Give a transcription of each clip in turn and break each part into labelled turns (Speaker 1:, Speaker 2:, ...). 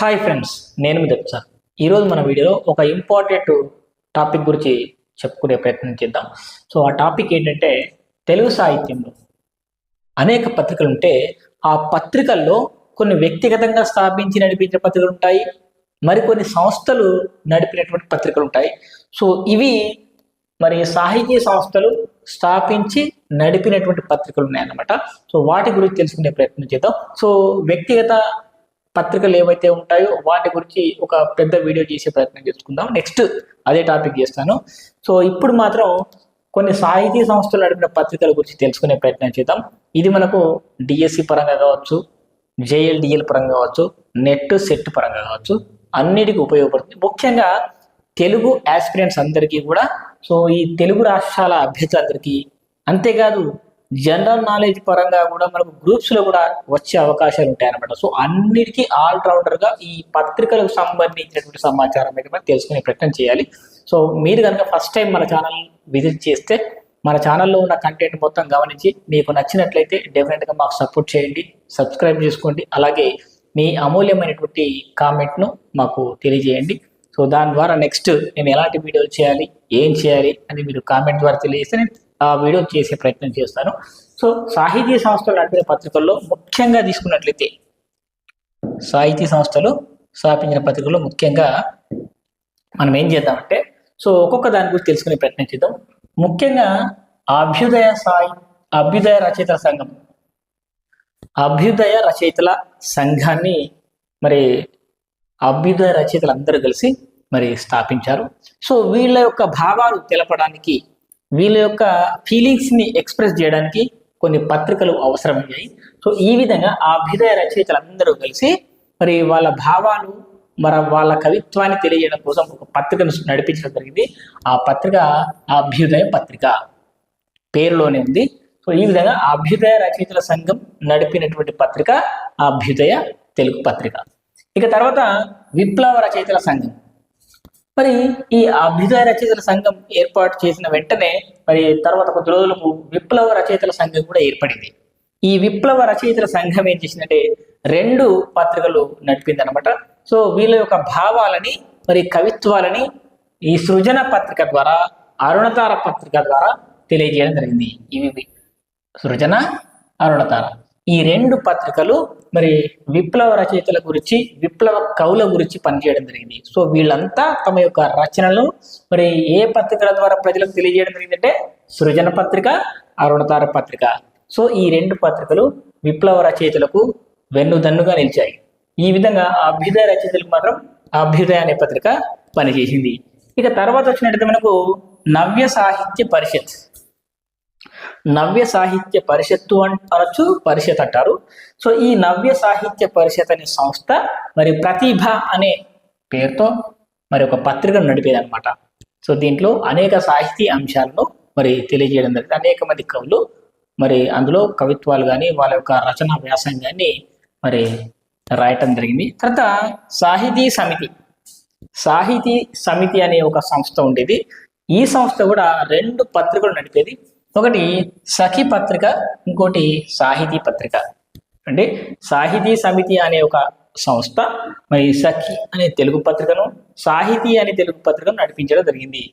Speaker 1: Hi friends నేను మీ sir. ఈరోజు మన వీడియోలో ఒక ఇంపార్టెంట్ టాపిక్ గురించి చెప్పుకునే ప్రయత్నం చేద్దాం. సో ఆ టాపిక్ ఏంటంటే తెలుగు సాహిత్యంలో అనేక పత్రికలు ఉంటే ఆ పత్రికల్లో కొన్ని వ్యక్తిగతంగా స్థాపించి నడిపించిన పత్రికలు ఉంటాయి. మరికొన్ని సంస్థలు నడిపినటువంటి పత్రికలు ఉంటాయి. సో ఇవి మరి సాహితీ సంస్థలు స్థాపించి నడిపినటువంటి పత్రికలు ఉన్నాయన్నమాట. సో వాటి గురించి తెలుసుకునే ప్రయత్నం చేద్దాం. సో వ్యక్తిగత పత్రికలు ఏవైతే ఉంటాయో వాటి గురించి ఒక పెద్ద వీడియో చేసే ప్రయత్నం చేసుకుందాం. నెక్స్ట్ అదే టాపిక్ చేస్తాను. సో ఇప్పుడు మాత్రం కొన్ని సాహితీ సంస్థలు నడిపిన పత్రికల గురించి తెలుసుకునే ప్రయత్నం చేద్దాం. ఇది మనకు డిఎస్సి పరంగా కావచ్చు జేఎల్డిఎల్ పరంగా కావచ్చు నెట్ సెట్ పరంగా కావచ్చు అన్నిటికీ ఉపయోగపడుతుంది. ముఖ్యంగా తెలుగు యాస్పిరెంట్స్ అందరికీ కూడా సో ఈ తెలుగు రాష్ట్రాల అభ్యర్థులందరికీ అంతేకాదు జనరల్ నాలెడ్జ్ పరంగా కూడా మనకు గ్రూప్స్లో కూడా వచ్చే అవకాశాలు ఉంటాయి అనమాట సో అన్నిటికీ ఆల్గా ఈ పత్రికలకు సంబంధించినటువంటి సమాచారం అయితే మనం తెలుసుకునే ప్రయత్నం చేయాలి. సో మీరు కనుక ఫస్ట్ టైం మన ఛానల్ విజిట్ చేస్తే మన ఛానల్లో ఉన్న కంటెంట్ మొత్తం గమనించి మీకు నచ్చినట్లయితే డెఫినెట్గా మాకు సపోర్ట్ చేయండి సబ్స్క్రైబ్ చేసుకోండి అలాగే మీ అమూల్యమైనటువంటి కామెంట్ను మాకు తెలియజేయండి. సో దాని ద్వారా నెక్స్ట్ నేను ఎలాంటి వీడియోలు చేయాలి ఏం చేయాలి అని మీరు కామెంట్ ద్వారా తెలియజేస్తే నేను వీడియో చేసే ప్రయత్నం చేస్తాను. సో సాహితీ సంస్థలు నడిపిన పత్రికల్లో ముఖ్యంగా తీసుకున్నట్లయితే సాహితీ సంస్థలు స్థాపించిన పత్రికల్లో ముఖ్యంగా మనం ఏం చేద్దామంటే సో ఒక్కొక్క దాని గురించి తెలుసుకునే ప్రయత్నం చేద్దాం. ముఖ్యంగా అభ్యుదయ సాయి అభ్యుదయ రచయితల సంఘం. అభ్యుదయ రచయితల సంఘాన్ని మరి అభ్యుదయ రచయితలు అందరూ కలిసి మరి స్థాపించారు. సో వీళ్ళ యొక్క భావాలు తెలపడానికి వీళ్ళ యొక్క ఫీలింగ్స్ని ఎక్స్ప్రెస్ చేయడానికి కొన్ని పత్రికలు అవసరమయ్యాయి. సో ఈ విధంగా ఆ అభ్యుదయ రచయితలందరూ కలిసి మరి వాళ్ళ భావాలు మరి వాళ్ళ కవిత్వాన్ని తెలియజేయడం కోసం ఒక పత్రికను నడిపించడం జరిగింది. ఆ పత్రిక అభ్యుదయ పత్రిక పేరులోనే ఉంది. సో ఈ విధంగా అభ్యుదయ రచయితల సంఘం నడిపినటువంటి పత్రిక అభ్యుదయ తెలుగు పత్రిక. ఇక తర్వాత విప్లవ రచయితల సంఘం. మరి ఈ అభ్యుదయ రచయితల సంఘం ఏర్పాటు చేసిన వెంటనే మరి తర్వాత కొద్ది రోజులకు విప్లవ రచయితల సంఘం కూడా ఏర్పడింది. ఈ విప్లవ రచయితల సంఘం ఏం చేసిందంటే రెండు పత్రికలు నడిపింది అనమాట సో వీళ్ళ యొక్క భావాలని మరి కవిత్వాలని ఈ సృజన పత్రిక ద్వారా అరుణతార పత్రిక ద్వారా తెలియజేయడం జరిగింది. ఇవి సృజన అరుణతార. ఈ రెండు పత్రికలు మరి విప్లవ రచయితల గురించి విప్లవ కవుల గురించి పనిచేయడం జరిగింది. సో వీళ్ళంతా తమ యొక్క రచనలు మరి ఏ పత్రికల ద్వారా ప్రజలకు తెలియజేయడం జరిగిందంటే సృజన పత్రిక అరుణతార పత్రిక. సో ఈ రెండు పత్రికలు విప్లవ రచయితలకు వెన్నుదన్నుగా నిలిచాయి. ఈ విధంగా అభ్యుదయ రచయితలకు మాత్రం అభ్యుదయ అనే పత్రిక పనిచేసింది. ఇక తర్వాత వచ్చినట్టయితే మనకు నవ్య సాహిత్య పరిషత్. నవ్య సాహిత్య పరిషత్తు అనొచ్చు పరిషత్ అంటారు. సో ఈ నవ్య సాహిత్య పరిషత్ అనే సంస్థ మరి ప్రతిభ అనే పేరుతో మరి ఒక పత్రికను నడిపేది అనమాట సో దీంట్లో అనేక సాహితీ అంశాలను మరి తెలియజేయడం జరిగింది. అనేక మంది కవులు మరి అందులో కవిత్వాలు కానీ వాళ్ళ యొక్క రచన వ్యాసంగాన్ని మరి రాయటం జరిగింది. తర్వాత సాహితీ సమితి. సాహితీ సమితి అనే ఒక సంస్థ ఉండేది. ఈ సంస్థ కూడా రెండు పత్రికలు నడిపేది. ఒకటి సఖి పత్రిక ఇంకోటి సాహితీ పత్రిక. అంటే సాహితీ సమితి అనే ఒక సంస్థ మరి సఖి అనే తెలుగు పత్రికను సాహితీ అనే తెలుగు పత్రికను నడిపించడం జరిగింది.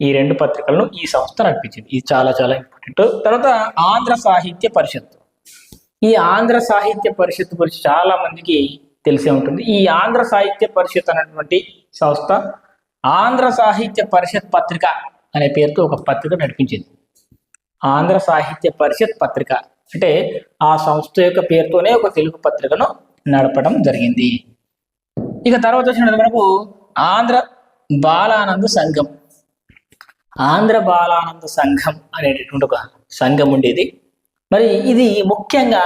Speaker 1: ఈ రెండు పత్రికలను ఈ సంస్థ నడిపించింది. ఇది చాలా చాలా ఇంపార్టెంట్. తర్వాత ఆంధ్ర సాహిత్య పరిషత్. ఈ ఆంధ్ర సాహిత్య పరిషత్ గురించి చాలా మందికి తెలిసే ఉంటుంది. ఈ ఆంధ్ర సాహిత్య పరిషత్ అనేటువంటి సంస్థ ఆంధ్ర సాహిత్య పరిషత్ పత్రిక అనే పేరుతో ఒక పత్రిక నడిపించింది. ఆంధ్ర సాహిత్య పరిషత్ పత్రిక. అంటే ఆ సంస్థ యొక్క పేరుతోనే ఒక తెలుగు పత్రికను నడపడం జరిగింది. ఇక తర్వాత వచ్చినది మనకు ఆంధ్ర బాలానంద సంఘం. ఆంధ్ర బాలానంద సంఘం అనేటటువంటి ఒక సంఘం ఉండేది. మరి ఇది ముఖ్యంగా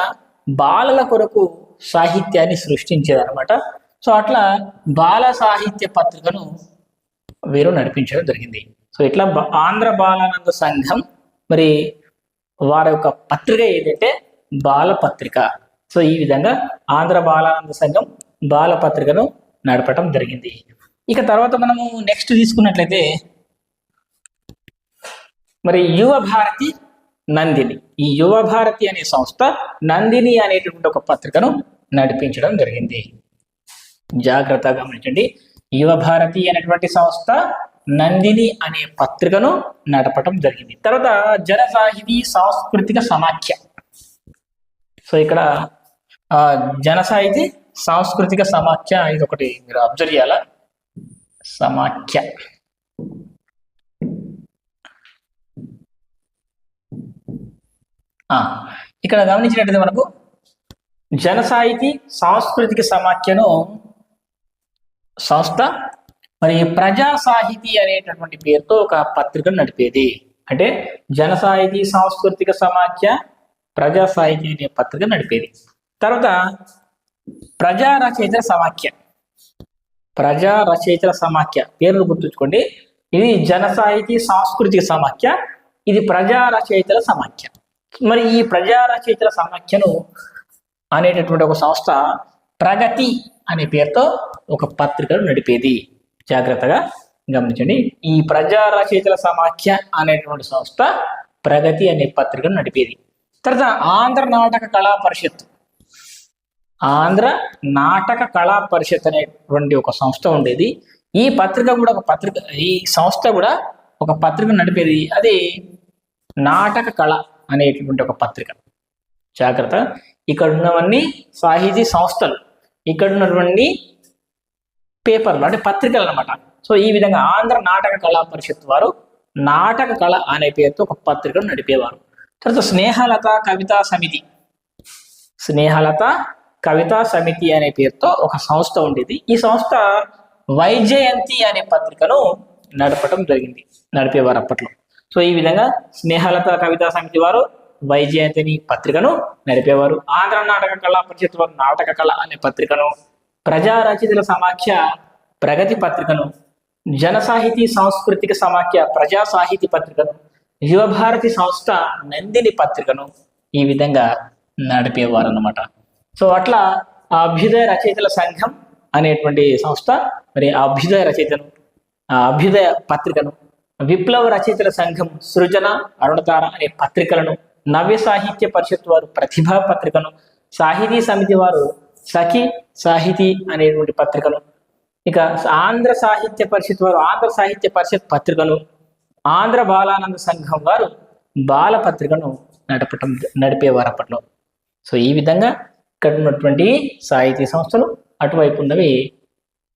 Speaker 1: బాలల కొరకు సాహిత్యాన్ని సృష్టించేది అనమాట సో అట్లా బాల సాహిత్య పత్రికను వీరు నడిపించడం జరిగింది. సో ఇట్లా ఆంధ్ర బాలానంద సంఘం మరి వారి యొక్క పత్రిక ఏదంటే బాలపత్రిక. సో ఈ విధంగా ఆంధ్ర బాలానంద సంఘం బాలపత్రికను నడపటం జరిగింది. ఇక తర్వాత మనము నెక్స్ట్ తీసుకున్నట్లయితే మరి యువ భారతి నందిని. ఈ యువ భారతి అనే సంస్థ నందిని అనేటువంటి ఒక పత్రికను నడిపించడం జరిగింది. జాగ్రత్తగా గమనించండి. యువ భారతి అనేటువంటి సంస్థ నందిని అనే పత్రికను నడపటం జరిగింది. తర్వాత జనసాహితీ సాంస్కృతిక సమాఖ్య. సో ఇక్కడ ఆ, జన సాంస్కృతిక సమాఖ్య ఇది ఒకటి మీరు అబ్జర్వ్ చేయాల? సమాఖ్య. ఆ, ఇక్కడ గమనించినట్టయితే మనకు జనసాహితీ సాంస్కృతిక సమాఖ్యను సంస్థ మరి ప్రజా సాహితీ అనేటటువంటి పేరుతో ఒక పత్రికను నడిపేది. అంటే జన సాహితీ సాంస్కృతిక సమాఖ్య ప్రజా సాహితీ అనే పత్రిక నడిపేది. తర్వాత ప్రజా రచయితల సమాఖ్య. ప్రజా రచయితల సమాఖ్య పేర్లు గుర్తుంచుకోండి. ఇది జన సాహితీ సాంస్కృతిక సమాఖ్య ఇది ప్రజా రచయితల సమాఖ్య. మరి ఈ ప్రజా రచయితల సమాఖ్యను అనేటటువంటి ఒక సంస్థ ప్రగతి అనే పేరుతో ఒక పత్రికను నడిపేది. జాగ్రత్తగా గమనించండి. ఈ ప్రజా రచయితల సమాఖ్య అనేటువంటి సంస్థ ప్రగతి అనే పత్రికను నడిపేది. తర్వాత ఆంధ్ర నాటక కళా పరిషత్. ఆంధ్ర నాటక కళా పరిషత్ అనేటువంటి ఒక సంస్థ ఉండేది. ఈ పత్రిక కూడా ఒక పత్రిక ఈ సంస్థ కూడా ఒక పత్రిక నడిపేది. అది నాటక కళ అనేటువంటి ఒక పత్రిక. జాగ్రత్త. ఇక్కడ ఉన్నవన్నీ సాహితీ సంస్థలు. ఇక్కడ ఉన్నటువంటి పేపర్లు అంటే పత్రికలు అన్నమాట. సో ఈ విధంగా ఆంధ్ర నాటక కళా పరిషత్ వారు నాటక కళ అనే పేరుతో ఒక పత్రికను నడిపేవారు. తర్వాత స్నేహలత కవితా సమితి. స్నేహలత కవితా సమితి అనే పేరుతో ఒక సంస్థ ఉండేది. ఈ సంస్థ వైజయంతి అనే పత్రికను నడపటం జరిగింది నడిపేవారు అప్పట్లో. సో ఈ విధంగా స్నేహలత కవితా సమితి వారు వైజయంతిని పత్రికను నడిపేవారు. ఆంధ్ర నాటక కళా పరిషత్ వారు నాటక కళ అనే పత్రికను ప్రజా రచయితల సమాఖ్య ప్రగతి పత్రికను జన సాహితీ సాంస్కృతిక సమాఖ్య ప్రజా సాహితీ పత్రికను యువభారతి సంస్థ నందిని పత్రికను ఈ విధంగా నడిపేవారు అన్నమాట సో అట్లా అభ్యుదయ రచయితల సంఘం అనేటువంటి సంస్థ మరి అభ్యుదయ రచయితను అభ్యుదయ పత్రికను విప్లవ రచయితల సంఘం సృజన అరుణతార అనే పత్రికలను నవ్య సాహిత్య పరిషత్ వారు ప్రతిభా పత్రికను సాహితీ సమితి వారు సఖి సాహితీ అనేటువంటి పత్రికను ఇక ఆంధ్ర సాహిత్య పరిషత్ వారు ఆంధ్ర సాహిత్య పరిషత్ పత్రికను ఆంధ్ర బాలానంద సంఘం వారు బాల పత్రికను నడపటం నడిపేవారు అప్పట్లో. సో ఈ విధంగా ఇక్కడ ఉన్నటువంటి సాహితీ సంస్థలు అటువైపు ఉన్నవి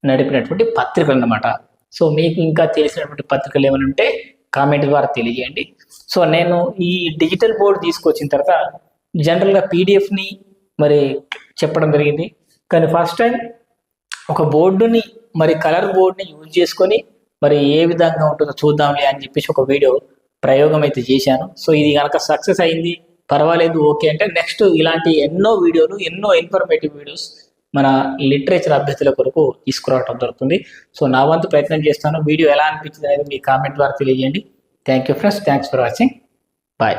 Speaker 1: నడిపినటువంటి పత్రికలు అన్నమాట. సో మీకు ఇంకా తెలిసినటువంటి పత్రికలు ఏమైనా ఉంటే కామెంట్ ద్వారా తెలియజేయండి. సో నేను ఈ డిజిటల్ బోర్డు తీసుకొచ్చిన తర్వాత జనరల్గా పీడిఎఫ్ని మరి చెప్పడం జరిగింది. కానీ ఫస్ట్ టైం ఒక బోర్డుని మరి కలర్ బోర్డుని యూజ్ చేసుకొని మరి ఏ విధంగా ఉంటుందో చూద్దాంలే అని చెప్పేసి ఒక వీడియో ప్రయోగం అయితే చేశాను. సో ఇది కనుక సక్సెస్ అయింది పర్వాలేదు ఓకే అంటే నెక్స్ట్ ఇలాంటి ఎన్నో వీడియోలు ఎన్నో ఇన్ఫర్మేటివ్ వీడియోస్ మన లిటరేచర్ అభ్యర్థుల కొరకు తీసుకురావడం జరుగుతుంది. సో నా వంతు ప్రయత్నం చేస్తాను. వీడియో ఎలా అనిపించింది అనేది మీ కామెంట్ ద్వారా తెలియజేయండి. Thank you friends thanks for watching bye